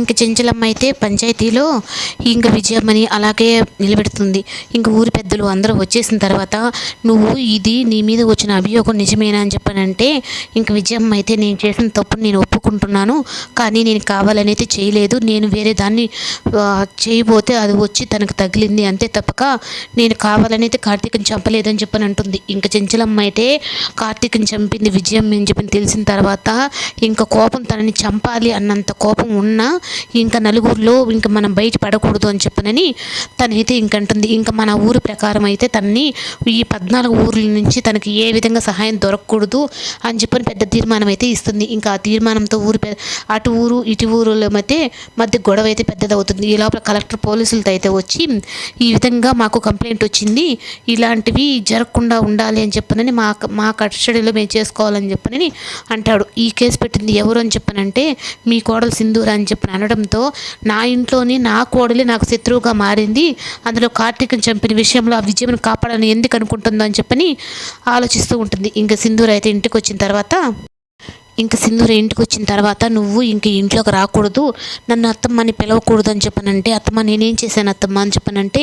ఇంక చెంచలమ్మ అయితే పంచాయతీలో ఇంక విజయమ్మని అలాగే నిలబెడుతుంది. ఇంక ఊరి పెద్దలు అందరూ వచ్చేసిన తర్వాత నువ్వు ఇది నీ మీద వచ్చిన అభియోగం నిజమేనా అని చెప్పానంటే ఇంక విజయమ్మ అయితే నేను చేసిన తప్పుని నేను ఒప్పుకుంటున్నాను. కానీ నేను కావాలని అయితే చేయలేదు. నేను వేరే దాన్ని చేయబోతే అది వచ్చి తనకు తగిలింది. అంతే తప్పక నేను కావాలని అయితే కార్తీక్ని చంపలేదని చెప్పని అంటుంది ఇంక చెంచలమ్మ అయితే కార్తీక్ని చంపింది విజయం అని చెప్పి తెలిసిన తర్వాత ఇంక కోపం తనని చంపాలి అన్నంత కోపం ఉన్నా ఇంకా నలుగురిలో ఇంకా మనం బయట పడకూడదు అని చెప్పనని తనైతే ఇంకంటుంది ఇంకా మన ఊరు ప్రకారం అయితే తనని ఈ పద్నాలుగు ఊర్ల నుంచి తనకి ఏ విధంగా సహాయం దొరకకూడదు అని చెప్పని పెద్ద తీర్మానం అయితే ఇస్తుంది. ఇంకా ఆ తీర్మానంతో ఊరు అటు ఊరు ఇటు ఊరుల మధ్య మధ్య గొడవ అయితే పెద్దదవుతుంది. ఈ లోపల కలెక్టర్ పోలీసులతో అయితే వచ్చి ఈ విధంగా మాకు కంప్లైంట్ వచ్చింది. ఇలాంటివి జరగకుండా ఉండాలి అని చెప్పనని మా మా కస్టడీలో మేము చేసుకోవాలని చెప్పనని అంటాడు. ఈ కేసు పెట్టింది ఎవరు అని చెప్పనంటే మీ కోడలు సింధూర అని చెప్పని అనడంతో నా ఇంట్లోని నా కోడలి నాకు శత్రువుగా మారింది. అందులో కార్తీక్ని చంపిన విషయంలో ఆ విజయం కాపాడాలని ఎందుకు అనుకుంటుందో అని చెప్పని ఆలోచిస్తూ ఉంటుంది. ఇంకా సింధూర్ అయితే ఇంటికి వచ్చిన తర్వాత ఇంక సింధూర ఇంటికి వచ్చిన తర్వాత నువ్వు ఇంక ఇంట్లోకి రాకూడదు. నన్ను అత్తమ్మని పిలవకూడదు అని చెప్పనంటే అత్తమ్మ నేనేం చేశాను అత్తమ్మ అని చెప్పనంటే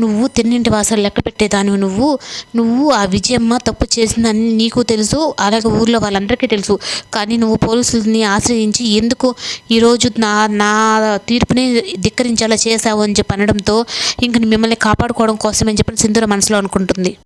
నువ్వు తిన్నింటి వాసాలు లెక్క పెట్టేదానివి నువ్వు. నువ్వు ఆ విజయమ్మ తప్పు చేసిందని నీకు తెలుసు అలాగే ఊర్లో వాళ్ళందరికీ తెలుసు. కానీ నువ్వు పోలీసులని ఆశ్రయించి ఎందుకు ఈరోజు నా నా తీర్పుని ధిక్కరించేలా చేశావు అని చెప్పి అనడంతో ఇంక మిమ్మల్ని కాపాడుకోవడం కోసమని చెప్పి సింధూర మనసులో అనుకుంటుంది.